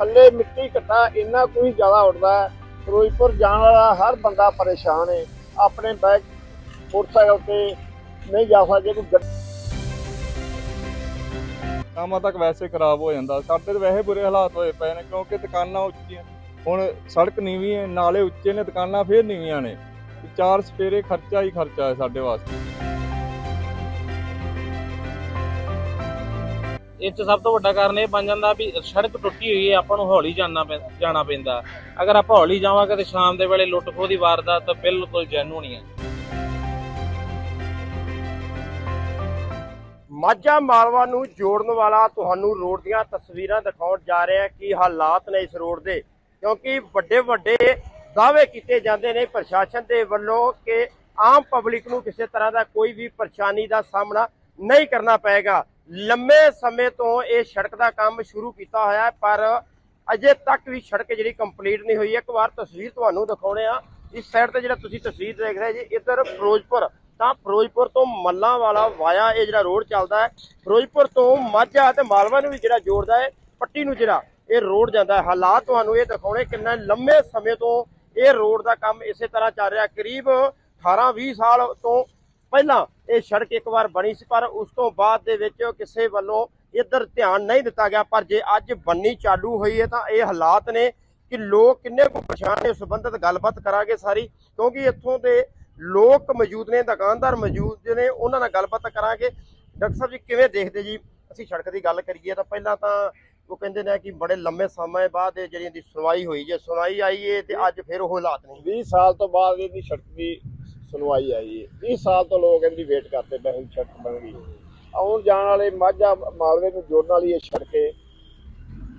ਥੱਲੇ ਮਿੱਟੀ ਘੱਟਾ, ਇੰਨਾ ਕੋਈ ਜ਼ਿਆਦਾ ਉੱਡਦਾ ਹੈ। ਫਿਰੋਜ਼ਪੁਰ ਜਾਣ ਵਾਲਾ ਹਰ ਬੰਦਾ ਪਰੇਸ਼ਾਨ ਹੈ ਆਪਣੇ ਬਾਈਕ ਮੋਟਰਸਾਈਕਲ ਤੇ ਨਹੀਂ ਜਾ ਸਕਦੇ ਕੋਈ ਗੱਡੀ। ਤੱਕ ਵੈਸੇ ਖਰਾਬ ਹੋ ਜਾਂਦਾ। ਸਾਡੇ ਤਾਂ ਵੈਸੇ ਬੁਰੇ ਹਾਲਾਤ ਹੋਏ ਪਏ ਨੇ, ਕਿਉਂਕਿ ਦੁਕਾਨਾਂ ਉੱਚੀਆਂ। ਹੁਣ ਸੜਕ ਨੀਵੀਂ ਹੈ ਨਾਲੇ ਉੱਚੇ ਨੇ, ਦੁਕਾਨਾਂ ਫੇਰ ਨੀਵੀਆਂ ਨੇ। ਚਾਰ ਸਪੇਰੇ ਖਰਚਾ ਹੀ ਖਰਚਾ ਹੈ ਸਾਡੇ ਵਾਸਤੇ। ਇਹ 'ਚ ਸਭ ਤੋਂ ਵੱਡਾ ਕਾਰਨ ਇਹ ਬਣ ਜਾਂਦਾ ਵੀ ਸੜਕ ਟੁੱਟੀ ਹੋਈ ਹੈ, ਆਪਾਂ ਨੂੰ ਹੌਲੀ ਜਾਣਾ ਪੈਂ- ਜਾਣਾ ਪੈਂਦਾ। ਅਗਰ ਆਪਾਂ ਹੌਲੀ ਜਾਵਾਂਗੇ ਤੇ ਸ਼ਾਮ ਦੇ ਵੇਲੇ ਲੁੱਟ ਖੋਹ ਦੀ ਵਾਰਦਾਤ ਬਿਲਕੁਲ ਜੈਨੂ ਹੈ ਮਾਝਾ ਮਾਲਵਾ ਨੂੰ ਜੋੜਨ ਵਾਲਾ ਤੁਹਾਨੂੰ ਰੋਡ ਦੀਆਂ ਤਸਵੀਰਾਂ ਦਿਖਾਉਣ ਜਾ ਰਹੇ ਹਾਂ ਕੀ ਹਾਲਾਤ ਨੇ ਇਸ ਰੋਡ ਦੇ, ਕਿਉਂਕਿ ਵੱਡੇ ਵੱਡੇ ਦਾਅਵੇ ਕੀਤੇ ਜਾਂਦੇ ਨੇ ਪ੍ਰਸ਼ਾਸਨ ਦੇ ਵੱਲੋਂ ਕਿ ਆਮ ਪਬਲਿਕ ਨੂੰ ਕਿਸੇ ਤਰ੍ਹਾਂ ਦਾ ਕੋਈ ਵੀ ਪਰੇਸ਼ਾਨੀ ਦਾ ਸਾਹਮਣਾ ਨਹੀਂ ਕਰਨਾ ਪਏਗਾ। ਲੰਮੇ ਸਮੇਂ ਤੋਂ ਇਹ ਸੜਕ ਦਾ ਕੰਮ ਸ਼ੁਰੂ ਕੀਤਾ ਹੋਇਆ ਹੈ, ਪਰ ਅਜੇ ਤੱਕ ਵੀ ਸੜਕ ਜਿਹੜੀ ਕੰਪਲੀਟ ਨਹੀਂ ਹੋਈ। ਇੱਕ ਵਾਰ ਤਸਵੀਰ ਤੁਹਾਨੂੰ ਦਿਖਾਉਣੇ ਆ ਇਸ ਸਾਈਡ ਤੇ ਜਿਹੜਾ ਤੁਸੀਂ ਤਸਵੀਰ ਦੇਖ ਰਹੇ ਜੀ, ਇੱਧਰ ਫਿਰੋਜ਼ਪੁਰ। ਤਾਂ ਫਿਰੋਜ਼ਪੁਰ ਤੋਂ ਮੱਲਾਂ ਵਾਲਾ ਵਾਇਆ ਇਹ ਜਿਹੜਾ ਰੋਡ ਚੱਲਦਾ ਹੈ। ਫਿਰੋਜ਼ਪੁਰ ਤੋਂ ਮਾਝਾ ਤੇ ਮਾਲਵਾ ਨੂੰ ਵੀ ਜਿਹੜਾ ਜੋੜਦਾ ਹੈ, ਪੱਟੀ ਨੂੰ ਜਿਹੜਾ ਇਹ ਰੋਡ ਜਾਂਦਾ ਹੈ। ਹਾਲਾਤ ਤੁਹਾਨੂੰ ਇਹ ਦਿਖਾਉਣੇ ਕਿੰਨਾ ਲੰਮੇ ਸਮੇਂ ਤੋਂ ਇਹ ਰੋਡ ਦਾ ਕੰਮ ਇਸੇ ਤਰ੍ਹਾਂ ਚੱਲ ਰਿਹਾ। ਕਰੀਬ 18-20 ਸਾਲ ਤੋਂ ਪਹਿਲਾਂ ਇਹ ਸੜਕ ਇੱਕ ਵਾਰ ਬਣੀ ਸੀ, ਪਰ ਉਸ ਤੋਂ ਬਾਅਦ ਦੇ ਵਿੱਚ ਕਿਸੇ ਵੱਲੋਂ ਇੱਧਰ ਧਿਆਨ ਨਹੀਂ ਦਿੱਤਾ ਗਿਆ। ਪਰ ਜੇ ਅੱਜ ਬੰਨੀ ਚਾਲੂ ਹੋਈ ਹੈ, ਤਾਂ ਇਹ ਹਾਲਾਤ ਨੇ ਕਿ ਲੋਕ ਕਿੰਨੇ ਕੁ ਪਰੇਸ਼ਾਨ ਨੇ। ਉਸ ਸੰਬੰਧਤ ਗੱਲਬਾਤ ਕਰਾਂਗੇ ਸਾਰੀ, ਕਿਉਂਕਿ ਇੱਥੋਂ ਦੇ ਲੋਕ ਮੌਜੂਦ ਨੇ, ਦੁਕਾਨਦਾਰ ਮੌਜੂਦ ਨੇ, ਉਹਨਾਂ ਨਾਲ ਗੱਲਬਾਤ ਕਰਾਂਗੇ। ਡਾਕਟਰ ਸਾਹਿਬ ਜੀ, ਕਿਵੇਂ ਦੇਖਦੇ ਜੀ? ਅਸੀਂ ਸੜਕ ਦੀ ਗੱਲ ਕਰੀਏ ਤਾਂ ਪਹਿਲਾਂ ਤਾਂ ਉਹ ਕਹਿੰਦੇ ਨੇ ਕਿ ਬੜੇ ਲੰਮੇ ਸਮੇਂ ਬਾਅਦ ਇਹ ਜਿਹੜੀ ਦੀ ਸੁਣਵਾਈ ਹੋਈ ਜੇ ਸੁਣਵਾਈ ਆਈ ਏ ਤੇ ਅੱਜ ਫਿਰ ਉਹ ਹਾਲਾਤ ਨੇ। 20 ਸਾਲ ਤੋਂ ਬਾਅਦ ਇਹਦੀ ਸੜਕ ਦੀ ਸੁਣਵਾਈ ਆਈ ਹੈ। 20 ਸਾਲ ਤੋਂ ਲੋਕ ਇਹਦੀ ਵੇਟ ਕਰਦੇ ਪਏ ਹੁਣ ਸੜਕ ਬਣ ਗਈ। ਆਉਣ ਜਾਣ ਵਾਲੇ ਮਾਝਾ ਮਾਲਵੇ ਨੂੰ ਜੋੜਨ ਵਾਲੀ ਇਹ ਸੜਕ ਹੈ।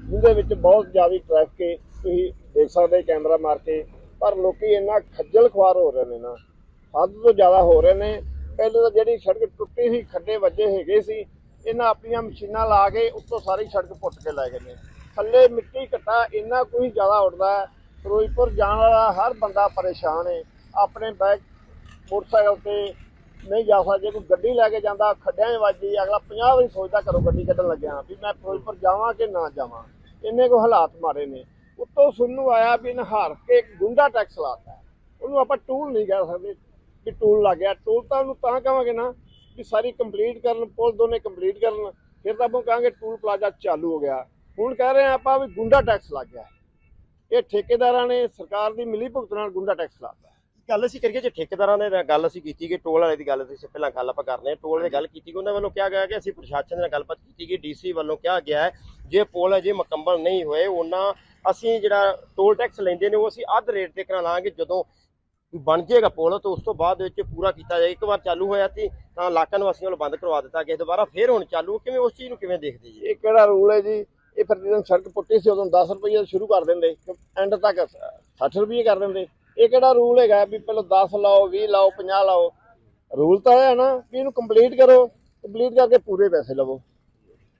ਜਿਹਦੇ ਵਿੱਚ ਬਹੁਤ ਜ਼ਿਆਦਾ ਟ੍ਰੈਫਿਕ ਹੈ। ਤੁਸੀਂ ਦੇਖ ਸਕਦੇ ਕੈਮਰਾ ਮਾਰ ਕੇ। ਪਰ ਲੋਕੀ ਇੰਨਾ ਖੱਜਲ ਖੁਆਰ ਹੋ ਰਹੇ ਨੇ ਨਾ, ਹੱਦ ਤੋਂ ਜ਼ਿਆਦਾ ਹੋ ਰਹੇ ਨੇ। ਪਹਿਲੇ ਤਾਂ ਜਿਹੜੀ ਸੜਕ ਟੁੱਟੀ ਸੀ, ਖੱਡੇ ਵੱਜੇ ਹੈਗੇ ਸੀ, ਇਹਨਾਂ ਆਪਣੀਆਂ ਮਸ਼ੀਨਾਂ ਲਾ ਕੇ ਉੱਤੋਂ ਸਾਰੀ ਸੜਕ ਪੁੱਟ ਕੇ ਲੈ ਗਏ ਨੇ। ਥੱਲੇ ਮਿੱਟੀ ਘੱਟਾ ਇੰਨਾ ਕੋਈ ਜ਼ਿਆਦਾ ਉੱਡਦਾ ਫਿਰੋਜ਼ਪੁਰ ਜਾਣ ਵਾਲਾ ਹਰ ਬੰਦਾ ਪਰੇਸ਼ਾਨ ਹੈ। ਆਪਣੇ ਬਾਈਕ ਮੋਟਰਸਾਈਕਲ ਤੇ ਨਹੀਂ ਜਾ ਸਕਦੇ ਕੋਈ ਗੱਡੀ ਲੈ ਕੇ ਜਾਂਦਾ, ਖੱਡਿਆਂ 'ਚ ਵੱਜਦੀ, ਅਗਲਾ 50 ਵਾਰੀ ਸੋਚਦਾ ਘਰੋਂ ਗੱਡੀ ਕੱਢਣ ਲੱਗਿਆ ਵੀ ਮੈਂ ਫਿਰੋਜ਼ਪੁਰ ਜਾਵਾਂ ਕਿ ਨਾ ਜਾਵਾਂ। ਇੰਨੇ ਕੋ ਹਾਲਾਤ ਮਾਰੇ ਨੇ। ਉੱਤੋਂ ਸੁਣਨ ਨੂੰ ਆਇਆ ਵੀ ਨਹਾਰ ਕੇ ਇੱਕ ਗੁੰਡਾ ਟੈਕਸ ਲਾਤਾ। ਉਹਨੂੰ ਆਪਾਂ ਟੂਲ ਨਹੀਂ ਕਹਿ ਸਕਦੇ ਕਿ ਟੂਲ ਲੱਗ ਗਿਆ। ਟੂਲ ਤਾਂ ਉਹਨੂੰ ਤਾਂ ਕਹਾਂਗੇ ਨਾ ਵੀ ਸਾਰੀ ਕੰਪਲੀਟ ਕਰਨ ਪੁਲਿਸ ਦੋਨੇ ਕੰਪਲੀਟ ਕਰਨ, ਫਿਰ ਤਾਂ ਆਪਾਂ ਕਹਾਂਗੇ ਟੂਲ ਪਲਾਜ਼ਾ ਚਾਲੂ ਹੋ ਗਿਆ। ਹੁਣ ਕਹਿ ਰਹੇ ਆ ਆਪਾਂ ਵੀ ਗੁੰਡਾ ਟੈਕਸ ਲੱਗ ਗਿਆ। ਇਹ ਠੇਕੇਦਾਰਾਂ ਨੇ ਸਰਕਾਰ ਦੀ ਮਿਲੀ ਭੁਗਤ ਨਾਲ ਗੁੰਡਾ ਟੈਕਸ ਲਾਤਾ। ਗੱਲ ਅਸੀਂ ਕਰੀਏ ਜੇ ਠੇਕੇਦਾਰਾਂ ਨੇ ਗੱਲ ਅਸੀਂ ਕੀਤੀ ਕਿ ਟੋਲ ਵਾਲੇ ਦੀ ਗੱਲ ਅਸੀਂ ਪਹਿਲਾਂ ਗੱਲ ਆਪਾਂ ਕਰਨੇ ਹਾਂ ਟੋਲ ਦੀ ਗੱਲ ਕੀਤੀ ਕਿ ਉਹਨਾਂ ਵੱਲੋਂ ਕਿਹਾ ਗਿਆ ਕਿ ਅਸੀਂ ਪ੍ਰਸ਼ਾਸਨ ਨਾਲ ਗੱਲਬਾਤ ਕੀਤੀ ਕਿ ਡੀਸੀ ਵੱਲੋਂ ਕਿਹਾ ਗਿਆ ਹੈ, ਜੇ ਪੋਲ ਅਜੇ ਮੁਕੰਮਲ ਨਹੀਂ ਹੋਏ, ਉਹਨਾਂ ਅਸੀਂ ਜਿਹੜਾ ਟੋਲ ਟੈਕਸ ਲੈਂਦੇ ਨੇ ਉਹ ਅਸੀਂ ਅੱਧ ਰੇਟ ਤੇ ਕਰਾ ਲਾਂਗੇ। ਜਦੋਂ ਬਣ ਜਾਏਗਾ ਪੁਲ, ਤਾਂ ਉਸ ਤੋਂ ਬਾਅਦ ਵਿੱਚ ਪੂਰਾ ਕੀਤਾ ਜਾਏ। ਇੱਕ ਵਾਰ ਚਾਲੂ ਹੋਇਆ ਸੀ, ਤਾਂ ਇਲਾਕਾ ਨਿਵਾਸੀਆਂ ਵੱਲੋਂ ਬੰਦ ਕਰਵਾ ਦਿੱਤਾ ਗਿਆ। ਦੁਬਾਰਾ ਫੇਰ ਹੁਣ ਚਾਲੂ, ਕਿਵੇਂ ਉਸ ਚੀਜ਼ ਨੂੰ ਕਿਵੇਂ ਦੇਖਦੇ ਜੀ? ਇਹ ਕਿਹੜਾ ਰੂਲ ਹੈ ਜੀ? ਇਹ ਫਿਰ ਜਦੋਂ ਸੜਕ ਪੁੱਟੀ ਸੀ, ਉਦੋਂ 10 ਰੁਪਏ ਸ਼ੁਰੂ ਕਰ ਦਿੰਦੇ। ਐਂਡ ਤੱਕ 60 ਰੁਪਏ ਕਰ ਦਿੰਦੇ। ਇਹ ਕਿਹੜਾ ਰੂਲ ਹੈਗਾ ਵੀ ਪਹਿਲਾਂ 10 ਲਾਓ 20 ਲਾਓ 50 ਲਾਓ? ਰੂਲ ਤਾਂ ਹੈ ਨਾ ਵੀ ਇਹਨੂੰ ਕੰਪਲੀਟ ਕਰੋ ਕੰਪਲੀਟ ਕਰਕੇ ਪੂਰੇ ਪੈਸੇ ਲਵੋ।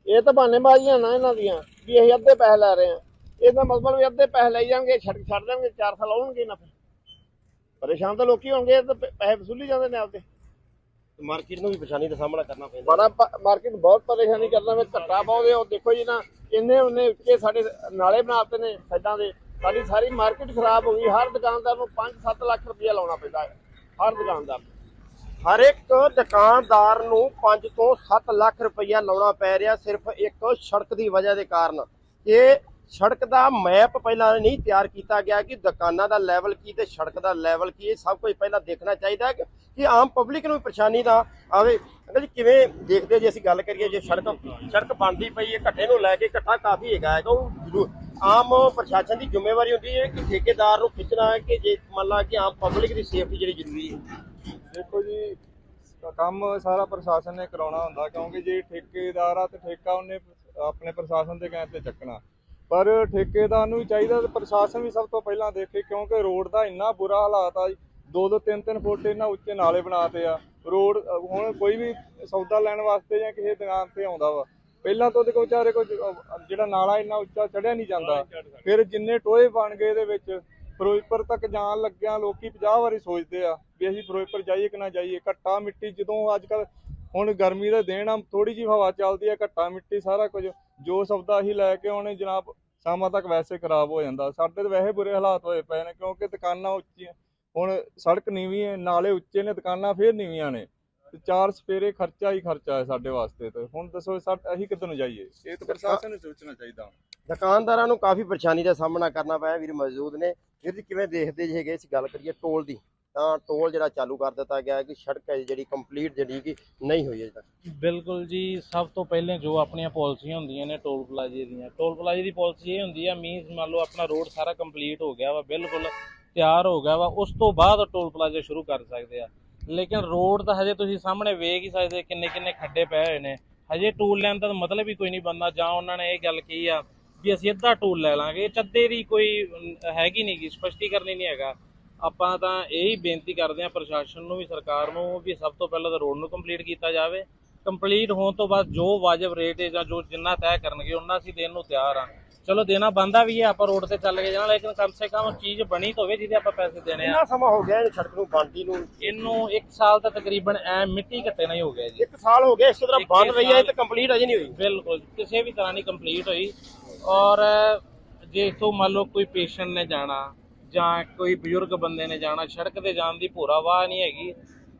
ਇਹ ਤਾਂ ਬਹਾਨੇਬਾਜ਼ੀਆਂ ਨਾ ਇਹਨਾਂ ਦੀਆਂ ਵੀ ਅਸੀਂ ਅੱਧੇ ਪੈਸੇ ਲੈ ਰਹੇ ਹਾਂ। ਇਹਦਾ ਮਤਲਬ ਵੀ ਅੱਧੇ ਪੈਸੇ ਲਈ ਜਾਣਗੇ ਛੱਡ ਛੱਡ ਦੇਣਗੇ 4 ਸਾਲ ਆਉਣਗੇ ਨਾ ਫਿਰ। ਪਰੇਸ਼ਾਨ ਤਾਂ ਲੋਕੀ ਹੋਣਗੇ ਤਾਂ ਪੈਸੇ ਵਸੂਲੀ ਜਾਂਦੇ ਨੇ ਆਪਦੇ। ਮਾਰਕੀਟ ਨੂੰ ਵੀ ਪਰੇਸ਼ਾਨੀ ਦਾ ਸਾਹਮਣਾ ਕਰਨਾ ਪੈਂਦਾ। ਬੜਾ ਮਾਰਕੀਟ ਬਹੁਤ ਪਰੇਸ਼ਾਨੀ ਕਰਦਾ ਵੇ ਘੱਟਾ ਪਾਉਂਦੇ ਉਹ ਦੇਖੋ ਜੀ ਨਾ ਇੰਨੇ ਉਹਨੇ ਉੱਚੇ ਸਾਡੇ ਨਾਲੇ ਬਣਾਤੇ ਨੇ ਸਾਈਡਾਂ ਦੇ। ਸਾਡੀ ਸਾਰੀ ਮਾਰਕੀਟ ਖਰਾਬ ਹੋ ਗਈ। ਹਰ ਦੁਕਾਨਦਾਰ ਨੂੰ 5-7 ਲੱਖ ਰੁਪਇਆ ਲਾਉਣਾ ਪੈਂਦਾ ਹੈ। ਹਰ ਦੁਕਾਨਦਾਰ ਨੂੰ। ਹਰ ਇੱਕ ਦੁਕਾਨਦਾਰ ਨੂੰ 5 ਤੋਂ 7 ਲੱਖ ਰੁਪਈਆ ਲਾਉਣਾ ਪੈ ਰਿਹਾ ਸਿਰਫ ਇੱਕ ਸੜਕ ਦੀ ਵਜ੍ਹਾ ਦੇ ਕਾਰਨ। ਇਹ ਸੜਕ ਦਾ ਮੈਪ ਪਹਿਲਾਂ ਨਹੀਂ ਤਿਆਰ ਕੀਤਾ ਗਿਆ ਕਿ ਦੁਕਾਨਾਂ ਦਾ ਲੈਵਲ ਕੀ ਤੇ ਸੜਕ ਦਾ ਲੈਵਲ ਕੀ, ਇਹ ਸਭ ਕੁਝ ਪਹਿਲਾਂ ਦੇਖਣਾ ਚਾਹੀਦਾ ਕਿ- ਆਮ ਪਬਲਿਕ ਨੂੰ ਪਰੇਸ਼ਾਨੀ ਦਾ ਆਵੇ। ਅੰਕਲ ਜੀ, ਕਿਵੇਂ ਦੇਖਦੇ ਜੇ ਅਸੀਂ ਗੱਲ ਕਰੀਏ, ਜੇ ਸੜਕ ਸੜਕ ਬਣਦੀ ਪਈ ਹੈ, ਘੱਟੇ ਨੂੰ ਲੈ ਕੇ ਘੱਟਾ ਕਾਫੀ ਹੈਗਾ ਹੈ ਉਹ ਜ਼ਰੂਰ। ਆਮ ਪ੍ਰਸ਼ਾਸਨ ਦੀ ਜ਼ਿੰਮੇਵਾਰੀ ਹੁੰਦੀ ਹੈ ਕਿ ਠੇਕੇਦਾਰ ਨੂੰ ਖਿੱਚਣਾ ਹੈ ਕਿ ਜੇ ਮੰਨ ਲਾ ਕਿ ਆਮ ਪਬਲਿਕ ਦੀ ਸੇਫਟੀ ਜਿਹੜੀ ਜ਼ਰੂਰੀ ਹੈ। ਦੇਖੋ ਜੀ, ਕੰਮ ਸਾਰਾ ਪ੍ਰਸ਼ਾਸਨ ਨੇ ਕਰਾਉਣਾ ਹੁੰਦਾ, ਕਿਉਂਕਿ ਜੇ ਠੇਕੇਦਾਰ ਆ ਤੇ ਠੇਕਾ ਉਹਨੇ ਆਪਣੇ ਪ੍ਰਸ਼ਾਸਨ ਦੇ ਕਹਿਣ ਤੇ ਚੱਕਣਾ। ਪਰ ਠੇਕੇਦਾਰ ਨੂੰ ਵੀ ਚਾਹੀਦਾ ਤੇ ਪ੍ਰਸ਼ਾਸਨ ਵੀ ਸਭ ਤੋਂ ਪਹਿਲਾਂ ਦੇਖੇ ਕਿਉਂਕਿ ਰੋਡ ਦਾ ਇੰਨਾ ਬੁਰਾ ਹਾਲਾਤ ਆ ਜੀ। ਦੋ ਦੋ ਤਿੰਨ ਤਿੰਨ ਫੁੱਟ ਇਹਨਾਂ ਉੱਚੇ ਨਾਲੇ ਬਣਾਤੇ ਆ। ਰੋਡ ਹੁਣ ਕੋਈ ਵੀ ਸੌਦਾ ਲੈਣ ਵਾਸਤੇ ਜਾਂ ਕਿਸੇ ਦੁਕਾਨ ਤੇ ਆਉਂਦਾ ਵਾ ਪਹਿਲਾਂ ਤਾਂ ਕੋਲ ਵਿਚਾਰੇ ਜ- ਜਿਹੜਾ ਨਾਲਾ ਇੰਨਾ ਉੱਚਾ ਚੜਿਆ ਨਹੀਂ ਜਾਂਦਾ। ਫਿਰ ਜਿੰਨੇ ਟੋਏ ਬਣ ਗਏ ਇਹਦੇ ਵਿੱਚ ਫਿਰੋਜ਼ਪੁਰ ਤੱਕ ਜਾਣ ਲੱਗਿਆਂ ਲੋਕੀ 50 ਵਾਰੀ ਸੋਚਦੇ ਆ ਵੀ ਅਸੀਂ ਫਿਰੋਜ਼ਪੁਰ ਜਾਈਏ ਕਿ ਨਾ ਜਾਈਏ। ਘੱਟਾ ਮਿੱਟੀ ਜਦੋਂ ਅੱਜ ਕੱਲ ਹੁਣ ਗਰਮੀ ਦਾ ਦਿਨ ਆ ਥੋੜੀ ਜਿਹੀ ਹਵਾ ਚੱਲਦੀ ਆ ਘੱਟਾ ਮਿੱਟੀ ਸਾਰਾ ਕੁਝ। ਜੋ ਸੌਦਾ ਅਸੀਂ ਲੈ ਕੇ ਆਉਣੇ ਜਨਾਬ ਸ਼ਾਮਾਂ ਤੱਕ ਵੈਸੇ ਖਰਾਬ ਹੋ ਜਾਂਦਾ। ਸਾਡੇ ਤਾਂ ਵੈਸੇ ਬੁਰੇ ਹਾਲਾਤ ਹੋਏ ਪਏ ਨੇ ਕਿਉਂਕਿ ਦੁਕਾਨਾਂ ਉੱਚੀਆਂ ਹੁਣ ਸੜਕ ਨੀਵੀਂ ਹੈ ਨਾਲੇ ਉੱਚੇ ਨੇ ਦੁਕਾਨਾਂ ਫੇਰ ਨੀਵੀਆਂ ਨੇ। ਤੇ ਚਾਰ ਸਪੇਰੇ ਖਰਚਾ ਹੀ ਖਰਚਾ ਹੈ ਸਾਡੇ ਵਾਸਤੇ ਤੇ। ਹੁਣ ਦੱਸੋ ਸਾ ਅਸੀਂ ਕਿੱਧਰ ਨੂੰ ਜਾਈਏ? ਇਹ ਤਾਂ ਪ੍ਰਸ਼ਾਸਨ ਨੂੰ ਸੋਚਣਾ ਚਾਹੀਦਾ। ਦੁਕਾਨਦਾਰਾਂ ਨੂੰ ਕਾਫੀ ਪਰੇਸ਼ਾਨੀ ਦਾ ਸਾਹਮਣਾ ਕਰਨਾ ਪਿਆ ਵੀਰ ਮੌਜੂਦ ਨੇ। ਵੀਰ ਜੀ ਕਿਵੇਂ ਦੇਖਦੇ ਜੇ ਹੈਗੇ ਅਸੀਂ ਗੱਲ ਕਰੀਏ ਟੋਲ ਦੀ। ਤਾਂ ਟੋਲ ਜਿਹੜਾ ਚਾਲੂ ਕਰ ਦਿੱਤਾ ਗਿਆ ਹੈ ਕਿ ਸੜਕ ਹੈ ਜਿਹੜੀ ਕੰਪਲੀਟ ਜਿਹੜੀ ਕਿ ਨਹੀਂ ਹੋਈ ਅਜੇ ਤੱਕ। ਬਿਲਕੁਲ ਜੀ, ਸਭ ਤੋਂ ਪਹਿਲੇ ਜੋ ਆਪਣੀਆਂ ਪਾਲਿਸੀਆਂ ਹੁੰਦੀਆਂ ਨੇ ਟੋਲ ਪਲਾਜ਼ੇ ਦੀਆਂ ਟੋਲ ਪਲਾਜ਼ੇ ਦੀ ਪਾਲਿਸੀ ਇਹ ਹੁੰਦੀ ਆ ਮੀਨਸ ਮੰਨ ਲਓ ਆਪਣਾ ਰੋਡ ਸਾਰਾ ਕੰਪਲੀਟ ਹੋ ਗਿਆ ਵਾ, ਬਿਲਕੁਲ ਤਿਆਰ ਹੋ ਗਿਆ ਵਾ, ਉਸ ਤੋਂ ਬਾਅਦ ਟੋਲ ਪਲਾਜ਼ੇ ਸ਼ੁਰੂ ਕਰ ਸਕਦੇ ਆ। ਲੇਕਿਨ ਰੋਡ ਤਾਂ ਹਜੇ ਤੁਸੀਂ ਸਾਹਮਣੇ ਵੇਖ ਹੀ ਸਕਦੇ ਕਿੰਨੇ ਕਿੰਨੇ ਖੱਡੇ ਪਏ ਹੋਏ ਨੇ। ਹਜੇ ਟੂਲ ਲੈਣ ਦਾ ਮਤਲਬ ਹੀ ਕੋਈ ਨਹੀਂ ਬੰਦਾ ਜਾਂ ਉਹਨਾਂ ਨੇ ਇਹ ਗੱਲ ਕਹੀ ਆ ਵੀ ਅਸੀਂ ਅੱਧਾ ਟੂਲ ਲੈ ਲਾਂਗੇ। ਚੱਦੇ ਦੀ ਕੋਈ ਹੈਗੀ ਨਹੀਂ ਗੀ, ਸਪਸ਼ਟੀਕਰਨ ਹੀ ਨਹੀਂ ਹੈਗਾ। ਆਪਾਂ ਤਾਂ ਇਹੀ ਬੇਨਤੀ ਕਰਦੇ ਹਾਂ ਪ੍ਰਸ਼ਾਸਨ ਨੂੰ ਵੀ ਸਰਕਾਰ ਨੂੰ ਵੀ ਸਭ ਤੋਂ ਪਹਿਲਾਂ ਤਾਂ ਰੋਡ ਨੂੰ ਕੰਪਲੀਟ ਕੀਤਾ ਜਾਵੇ। ਕੰਪਲੀਟ ਹੋਣ ਤੋਂ ਬਾਅਦ ਜੋ ਵਾਜਬ ਰੇਟ ਹੈ ਜਾਂ ਜੋ ਜਿੰਨਾ ਤੈਅ ਕਰਨਗੇ ਉਹਨਾਂ ਅਸੀਂ ਦੇਣ ਨੂੰ ਤਿਆਰ ਆ ਚਲੋ ਦੇਣਾ ਬੰਦਾ ਵੀ ਹੈ ਆਪਾਂ ਰੋਡ ਤੇ ਚੱਲ ਕੇ ਜਾਣਾ ਲੇਕਿਨ ਕਮ ਸੇ ਕਮ ਚੀਜ਼ ਬਣੀ ਤਾਂ ਹੋਵੇ ਜਿਹਦੇ ਆਪਾਂ ਪੈਸੇ ਦੇਣੇ ਆ। ਕਿੰਨਾ ਸਮਾਂ ਹੋ ਗਿਆ ਇਹ ਸੜਕ ਨੂੰ ਬਣਦੀ ਨੂੰ? ਇਹਨੂੰ 1 ਸਾਲ ਤਾਂ ਤਕਰੀਬਨ ਐ ਮਿੱਟੀ ਘੱਟੇ ਨਹੀਂ ਹੋ ਗਿਆ ਜੀ। ਇੱਕ ਸਾਲ ਹੋ ਗਿਆ ਇਸੇ ਤਰ੍ਹਾਂ ਬਣ ਰਹੀ ਹੈ ਤਾਂ ਕੰਪਲੀਟ ਅਜੇ ਨਹੀਂ ਹੋਈ। ਬਿਲਕੁਲ ਕਿਸੇ ਵੀ ਤਰ੍ਹਾਂ ਦੀ ਕੰਪਲੀਟ ਹੋਈ। ਔਰ ਜੇ ਇਥੋਂ ਮੰਨ ਲਓ ਕੋਈ ਪੇਸ਼ੈਂਟ ਨੇ ਜਾਣਾ ਜਾਂ ਕੋਈ ਬਜ਼ੁਰਗ ਬੰਦੇ ਨੇ ਜਾਣਾ, ਸੜਕ ਤੇ ਜਾਣ ਦੀ ਭੋਰਾ ਵਾਹ ਨਹੀਂ ਹੈਗੀ।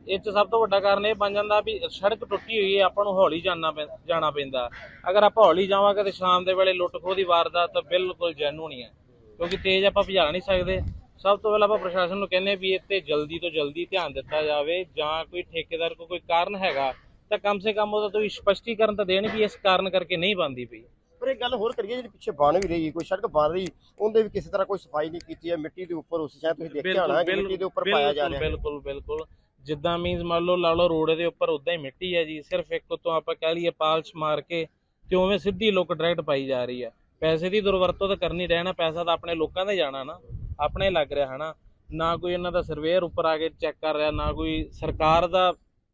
ਇਹ ਚ ਸਭ ਤੋਂ ਵੱਡਾ ਕਾਰਨ ਇਹ ਬਣ ਜਾਂਦਾ ਵੀ ਸੜਕ ਟੁੱਟੀ ਹੋਈ ਹੈ, ਆਪਾਂ ਨੂੰ ਹੌਲੀ ਜਾਣਾ ਪੈ- ਜਾਣਾ ਪੈਂਦਾ। ਅਗਰ ਆਪਾਂ ਹੌਲੀ ਜਾਵਾਂਗੇ ਤੇ ਸ਼ਾਮ ਦੇ ਵੇਲੇ ਲੁੱਟ ਖੋਹ ਦੀ ਵਾਰਦਾਤ ਤਾਂ ਬਿਲਕੁਲ ਜੈਨੂਨ ਹੀ ਹੈ। ਕਿਉਂਕਿ ਤੇਜ਼ ਆਪਾਂ ਭਜਾ ਨਹੀਂ ਸਕਦੇ। ਸਭ ਤੋਂ ਪਹਿਲਾਂ ਆਪਾਂ ਪ੍ਰਸ਼ਾਸਨ ਨੂੰ ਕਹਿੰਦੇ ਵੀ ਇਹ 'ਤੇ ਜਲਦੀ ਤੋਂ ਜਲਦੀ ਧਿਆਨ ਦਿੱਤਾ ਜਾਵੇ ਜਾਂ ਕੋਈ ਠੇਕੇਦਾਰ ਕੋ ਕੋਈ ਕਾਰਨ ਹੈਗਾ, ਤਾਂ ਕਮ ਸੇ ਕਮ ਉਹਦਾ ਤੁਸੀਂ ਸਪਸ਼ਟੀਕਰਨ ਤਾਂ ਦੇਣ ਵੀ ਇਸ ਕਾਰਨ ਕਰਕੇ ਨਹੀਂ ਬੰਦੀ ਪਈ। ਪਰ ਇੱਕ ਗੱਲ ਹੋਰ ਕਰੀਏ ਜਿਹੜੀ ਪਿੱਛੇ ਬਣ ਵੀ ਰਹੀ ਕੋਈ ਸੜਕ ਬਣ ਰਹੀ ਉਹਦੇ ਵੀ ਕਿਸੇ ਤਰ੍ਹਾਂ ਕੋਈ ਸਫ਼ਾਈ ਨਹੀਂ ਕੀਤੀ ਹੈ ਮਿੱਟੀ ਦੇ ਉੱਪਰ ਉਸ ਸ਼ਾਇਦ ਤੁਸੀਂ ਦੇਖਿਆ ਹੋਣਾ ਕਿ ਮਿੱਟੀ ਦੇ ਉੱਪਰ ਪਾਇਆ ਜਾ ਰਿਹਾ। ਹੈ ਬਿਲਕੁਲ ਬਿਲਕੁਲ। ਜਿੱਦਾਂ ਮੀਨਸ ਮੰਨ ਲਓ ਲਾ ਲਓ ਰੋਡ ਦੇ ਉੱਪਰ ਉਦਾਂ ਹੀ ਮਿੱਟੀ ਹੈ ਜੀ ਸਿਰਫ ਇੱਕ ਤੋਂ ਆਪਾਂ ਕਹਿ ਲਈਏ ਪਾਲਸ਼ ਮਾਰ ਕੇ ਤੇ ਉਵੇਂ ਸਿੱਧੀ ਲੁੱਕ ਡਾਇਰੈਕਟ ਪਾਈ ਜਾ ਰਹੀ ਹੈ। ਪੈਸੇ ਦੀ ਦੁਰਵਰਤੋਂ ਤਾਂ ਕਰਨੀ ਰਹਿਣਾ ਪੈਸਾ ਤਾਂ ਆਪਣੇ ਲੋਕਾਂ ਦਾ ਜਾਣਾ ਨਾ ਆਪਣੇ ਲੱਗ ਰਿਹਾ ਹਨਾ। ਨਾ ਕੋਈ ਇਹਨਾਂ ਦਾ ਸਰਵੇਅਰ ਉੱਪਰ ਆ ਕੇ ਚੈੱਕ ਕਰ ਰਿਹਾ ਨਾ ਕੋਈ ਸਰਕਾਰ ਦਾ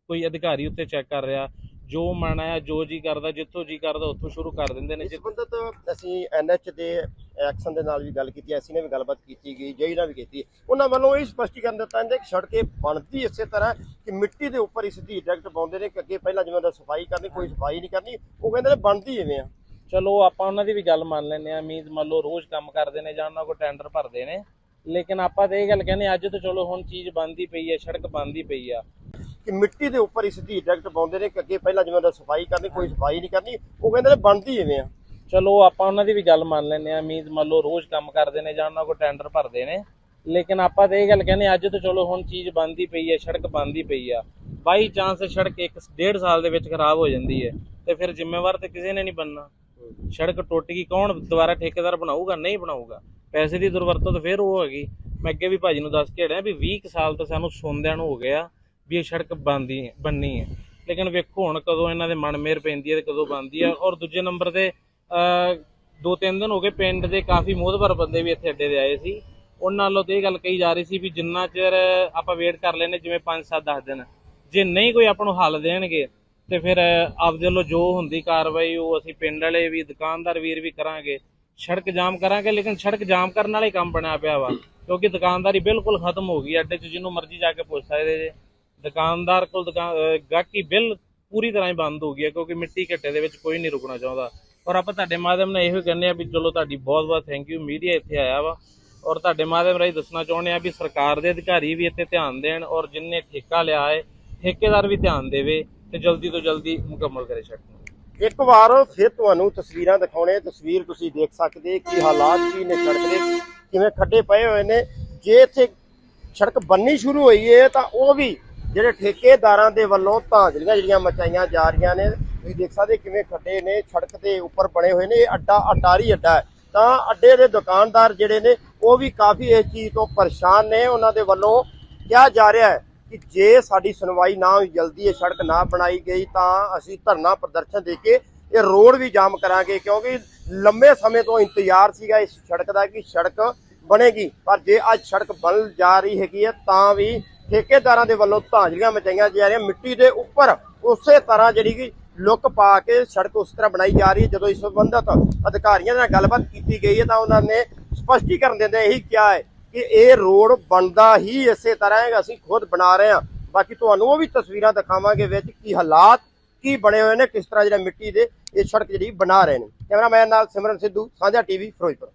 ਕੋਈ ਅਧਿਕਾਰੀ ਉੱਤੇ ਚੈੱਕ ਕਰ ਰਿਹਾ। ਜੋ ਮਨ ਆਇਆ ਜੋ ਜੀ ਕਰਦਾ ਜਿੱਥੋਂ ਜੀ ਕਰਦਾ ਉੱਥੋਂ ਸ਼ੁਰੂ ਕਰ ਦਿੰਦੇ ਨੇ ਇਸ ਜਿ- ਸੰਬੰਧਤ ਅਸੀਂ ਐਨਐਚ ਦੇ ਐਕਸ਼ਨ ਦੇ ਨਾਲ ਵੀ ਗੱਲ ਕੀਤੀ ਐਸੀ ਨੇ ਵੀ ਗੱਲਬਾਤ ਕੀਤੀ ਗਈ ਜੇਈ ਨਾਲ ਵੀ ਕੀਤੀ ਉਹਨਾਂ ਵੱਲੋਂ ਇਹ ਸਪਸ਼ਟੀਕਰਨ ਦਿੱਤਾ ਜਾਂਦਾ ਕਿ ਸੜਕ ਬਣਦੀ ਇਸੇ ਤਰ੍ਹਾਂ ਕਿ ਮਿੱਟੀ ਦੇ ਉੱਪਰ ਹੀ ਸਿੱਧੀ ਡਾਇਰੈਕਟ ਪਾਉਂਦੇ ਨੇ ਕਿ ਅੱਗੇ ਪਹਿਲਾਂ ਜਿਵੇਂ ਦਾ ਸਫ਼ਾਈ ਕਰਨੀ ਕੋਈ ਸਫ਼ਾਈ ਨਹੀਂ ਕਰਨੀ ਉਹ ਕਹਿੰਦੇ ਨੇ ਬਣਦੀ ਐਵੇਂ ਆ। ਚਲੋ ਆਪਾਂ ਉਹਨਾਂ ਦੀ ਵੀ ਗੱਲ ਮੰਨ ਲੈਂਦੇ ਆ ਮੀਨਸ ਮੰਨ ਲਓ ਰੋਜ਼ ਕੰਮ ਕਰਦੇ ਨੇ ਜਾਂ ਉਹਨਾਂ ਕੋਲ ਟੈਂਡਰ ਭਰਦੇ ਨੇ। ਲੇਕਿਨ ਆਪਾਂ ਤਾਂ ਇਹ ਗੱਲ ਕਹਿੰਦੇ ਅੱਜ ਤਾਂ ਚਲੋ ਹੁਣ ਚੀਜ਼ ਬੰਦੀ ਪਈ ਹੈ ਸੜਕ ਬੰਦੀ ਪਈ ਆ। ਕਿ ਮਿੱਟੀ ਦੇ ਉੱਪਰ ਹੀ ਸਿੱਧੀ ਡਾਇਰੈਕਟ ਪਾਉਂਦੇ ਨੇ ਕਿ ਅੱਗੇ ਪਹਿਲਾਂ ਜਿਵੇਂ ਦਾ ਸਫ਼ਾਈ ਕਰਨੀ ਕੋਈ ਸਫ਼ਾਈ ਨਹੀਂ ਕਰਨੀ ਉਹ ਕਹਿੰਦੇ ਨੇ ਬਣਦੀ ਐਵੇਂ ਆ। ਚਲੋ ਆਪਾਂ ਉਹਨਾਂ ਦੀ ਵੀ ਗੱਲ ਮੰਨ ਲੈਂਦੇ ਆ ਮੀਨਸ ਮੰਨ ਲਓ ਰੋਜ਼ ਕੰਮ ਕਰਦੇ ਨੇ ਜਾਂ ਉਹਨਾਂ ਕੋਲ ਟੈਂਡਰ ਭਰਦੇ ਨੇ। ਲੇਕਿਨ ਆਪਾਂ ਤਾਂ ਇਹ ਗੱਲ ਕਹਿੰਦੇ ਅੱਜ ਤਾਂ ਚਲੋ ਹੁਣ ਚੀਜ਼ ਬੰਦੀ ਪਈ ਹੈ ਸੜਕ ਬੰਦੀ ਪਈ ਆ। ਬਾਈ ਚਾਂਸ ਸੜਕ ਇੱਕ ਡੇਢ ਸਾਲ ਦੇ ਵਿੱਚ ਖਰਾਬ ਹੋ ਜਾਂਦੀ ਹੈ ਤੇ ਫਿਰ ਜ਼ਿੰਮੇਵਾਰ ਤੇ ਕਿਸੇ ਨੇ ਨਹੀਂ ਬਣਨਾ। ਸੜਕ ਟੁੱਟ ਗਈ ਕੌਣ ਦੁਬਾਰਾ ਠੇਕੇਦਾਰ ਬਣਾਊਗਾ ਨਹੀਂ ਬਣਾਊਗਾ? ਪੈਸੇ ਦੀ ਦੁਰਵਰਤੋਂ ਤਾਂ ਫਿਰ ਉਹ ਹੈਗੀ ਮੈਂ ਅੱਗੇ ਵੀ ਭਾਜੀ ਨੂੰ ਦੱਸ ਕੇ ਹੜਿਆ ਵੀ 20 ਕੁ ਸਾਲ ਤੋਂ ਸਾਨੂੰ ਸੁਣਦਿਆਂ ਨੂੰ ਹੋ ਗਿਆ। ਵੀ ਇਹ ਸੜਕ ਬਣਦੀ ਹੈ ਬੰਨੀ ਹੈ। ਲੇਕਿਨ ਵੇਖੋ ਹੁਣ ਕਦੋਂ ਇਹਨਾਂ ਦੇ ਮਨ ਮੇਰ ਪੈਂਦੀ ਹੈ ਤੇ ਕਦੋਂ ਬਣਦੀ ਹੈ। ਔਰ ਦੂਜੇ ਨੰਬਰ ਤੇ ਅਹ, ਦੋ ਤਿੰਨ ਦਿਨ ਹੋ ਗਏ ਪਿੰਡ ਦੇ ਕਾਫੀ ਮੋਹਦਵਰ ਬੰਦੇ ਵੀ ਇੱਥੇ ਅੱਡੇ ਦੇ ਆਏ ਸੀ। ਉਹਨਾਂ ਵੱਲੋਂ ਤੇ ਇਹ ਗੱਲ ਕਹੀ ਜਾ ਰਹੀ ਸੀ ਵੀ ਜਿੰਨਾ ਚਿਰ ਆਪਾਂ ਵੇਟ ਕਰ ਲੈਨੇ ਜਿਵੇਂ 5 7 10 ਦਿਨ। ਜੇ ਨਹੀਂ ਕੋਈ ਆਪਾਂ ਨੂੰ ਹੱਲ ਦੇਣਗੇ ਤੇ ਫਿਰ ਆਪਦੇ ਵੱਲੋਂ ਜੋ ਹੁੰਦੀ ਕਾਰਵਾਈ ਉਹ ਅਸੀਂ ਪਿੰਡ ਵਾਲੇ ਵੀ ਦੁਕਾਨਦਾਰ ਵੀਰ ਵੀ ਕਰਾਂਗੇ। ਸੜਕ ਜਾਮ ਕਰਾਂਗੇ ਲੇਕਿਨ ਸੜਕ ਜਾਮ ਕਰਨ ਵਾਲੇ ਕੰਮ ਬਣਿਆ ਪਿਆ ਵਾ। ਕਿਉਂਕਿ ਦੁਕਾਨਦਾਰੀ ਬਿਲਕੁਲ ਖਤਮ ਹੋ ਗਈ ਅੱਡੇ 'ਚ ਜਿਹਨੂੰ ਮਰਜ਼ੀ ਜਾ ਕੇ ਪੁੱਛ ਸਕਦੇ ਜੇ। ਦੁਕਾਨਦਾਰ ਕੋਲ ਦੁਕਾਨ ਅਹ ਗਾਹਕੀ ਬਿੱਲ ਪੂਰੀ ਤਰ੍ਹਾਂ ਹੀ ਬੰਦ ਹੋ ਗਈ ਹੈ ਕਿਉਂਕਿ ਮਿੱਟੀ ਘੱਟੇ ਦੇ ਵਿੱਚ ਕੋਈ ਨਹੀਂ ਰੁਕਣਾ ਚਾਹੁੰਦਾ। ਔਰ ਆਪਾਂ ਤੁਹਾਡੇ ਮਾਧਿਅਮ ਨਾਲ ਇਹੋ ਕਹਿੰਦੇ ਆ ਵੀ ਚਲੋ ਤੁਹਾਡੀ ਬਹੁਤ ਬਹੁਤ ਥੈਂਕ ਯੂ ਮੀਡੀਆ ਇੱਥੇ ਆਇਆ ਵਾ। ਔਰ ਤੁਹਾਡੇ ਮਾਧਿਅਮ ਰਾਹੀਂ ਦੱਸਣਾ ਚਾਹੁੰਦੇ ਆ ਵੀ ਸਰਕਾਰ ਦੇ ਅਧਿਕਾਰੀ ਵੀ ਇੱਥੇ ਧਿਆਨ ਦੇਣ ਔਰ ਜਿਨਨੇ ਠੇਕਾ ਲਿਆ ਹੈ, ਠੇਕੇਦਾਰ ਵੀ ਧਿਆਨ ਦੇਵੇ ਤੇ ਜਲਦੀ ਤੋਂ ਜਲਦੀ ਮੁਕੰਮਲ ਕਰੇ ਸੜਕ ਇੱਕ ਵਾਰ ਫਿਰ ਤੁਹਾਨੂੰ ਤਸਵੀਰਾਂ ਦਿਖਾਉਣੇ, ਤਸਵੀਰ ਤੁਸੀਂ ਦੇਖ ਸਕਦੇ ਕਿ ਹਾਲਾਤ ਕੀ ਨੇ ਸੜਕ ਦੇ, ਕਿਵੇਂ ਖੱਡੇ ਪਏ ਹੋਏ ਨੇ। ਜੇ ਇੱਥੇ ਸੜਕ ਬੰਨੀ ਸ਼ੁਰੂ ਹੋਈ ਹੈ ਤਾਂ ਉਹ ਵੀ ਜਿਹੜੇ ਠੇਕੇਦਾਰਾਂ ਦੇ ਵੱਲੋਂ ਧਾਂਦਲੀਆਂ ਜਿਹੜੀਆਂ ਮਚਾਈਆਂ ਜਾ ਰਹੀਆਂ ਨੇ, ਤੁਸੀਂ ਦੇਖ ਸਕਦੇ ਕਿਵੇਂ ਖੱਡੇ ਨੇ, ਸੜਕ ਦੇ ਉੱਪਰ ਬਣੇ ਹੋਏ ਨੇ, ਇਹ ਅੱਡਾ ਅਟਾਰੀ ਅੱਡਾ ਹੈ। ਤਾਂ ਅੱਡੇ ਦੇ ਦੁਕਾਨਦਾਰ ਜਿਹੜੇ ਨੇ, ਉਹ ਵੀ ਕਾਫੀ ਇਸ ਚੀਜ਼ ਤੋਂ ਪਰੇਸ਼ਾਨ ਨੇ। ਉਹਨਾਂ ਦੇ ਵੱਲੋਂ ਕਿਹਾ ਜਾ ਰਿਹਾ ਹੈ ਕਿ ਜੇ ਸਾਡੀ ਸੁਣਵਾਈ ਨਾ ਹੋਈ, ਜਲਦੀ ਇਹ ਸੜਕ ਨਾ ਬਣਾਈ ਗਈ, ਤਾਂ ਅਸੀਂ ਧਰਨਾ ਪ੍ਰਦਰਸ਼ਨ ਦੇ ਕੇ ਇਹ ਰੋਡ ਵੀ ਜਾਮ ਕਰਾਂਗੇ, ਕਿਉਂਕਿ ਲੰਮੇ ਸਮੇਂ ਤੋਂ ਇੰਤਜ਼ਾਰ ਸੀਗਾ ਇਸ ਸੜਕ ਦਾ ਕਿ ਸੜਕ ਬਣੇਗੀ। ਪਰ ਜੇ ਅੱਜ ਸੜਕ ਬਣ ਜਾ ਰਹੀ ਹੈਗੀ ਹੈ, ਤਾਂ ਵੀ ਠੇਕੇਦਾਰਾਂ ਦੇ ਵੱਲੋਂ ਧਾਂਜਲੀਆਂ ਮਚਾਈਆਂ ਜਾ ਰਹੀਆਂ। ਮਿੱਟੀ ਦੇ ਉੱਪਰ ਉਸੇ ਤਰ੍ਹਾਂ ਜਿਹੜੀ ਕਿ ਲੁੱਕ ਪਾ ਕੇ ਸੜਕ ਉਸ ਤਰ੍ਹਾਂ ਬਣਾਈ ਜਾ ਰਹੀ ਹੈ। ਜਦੋਂ ਇਸ ਸੰਬੰਧਤ ਅਧਿਕਾਰੀਆਂ ਨਾਲ ਗੱਲਬਾਤ ਕੀਤੀ ਗਈ ਹੈ ਤਾਂ ਉਹਨਾਂ ਨੇ ਸਪਸ਼ਟੀਕਰਨ ਦਿੰਦੇ ਇਹੀ ਕਿਹਾ ਹੈ ਕਿ ਇਹ ਰੋਡ ਬਣਦਾ ਹੀ ਇਸੇ ਤਰ੍ਹਾਂ ਹੈ ਅਸੀਂ ਖੁਦ ਬਣਾ ਰਹੇ ਹਾਂ। ਬਾਕੀ ਤੁਹਾਨੂੰ ਉਹ ਵੀ ਤਸਵੀਰਾਂ ਦਿਖਾਵਾਂਗੇ ਵਿੱਚ ਕੀ ਹਾਲਾਤ, ਕੀ ਬਣੇ ਹੋਏ ਨੇ, ਕਿਸ ਤਰ੍ਹਾਂ ਜਿਹੜਾ ਮਿੱਟੀ ਦੇ ਇਹ ਸੜਕ ਜਿਹੜੀ ਬਣਾ ਰਹੇ ਨੇ। ਕੈਮਰਾਮੈਨ ਨਾਲ ਸਿਮਰਨ ਸਿੱਧੂ, ਸਾਂਝਾ ਟੀਵੀ ਫਿਰੋਜ਼ਪੁਰ।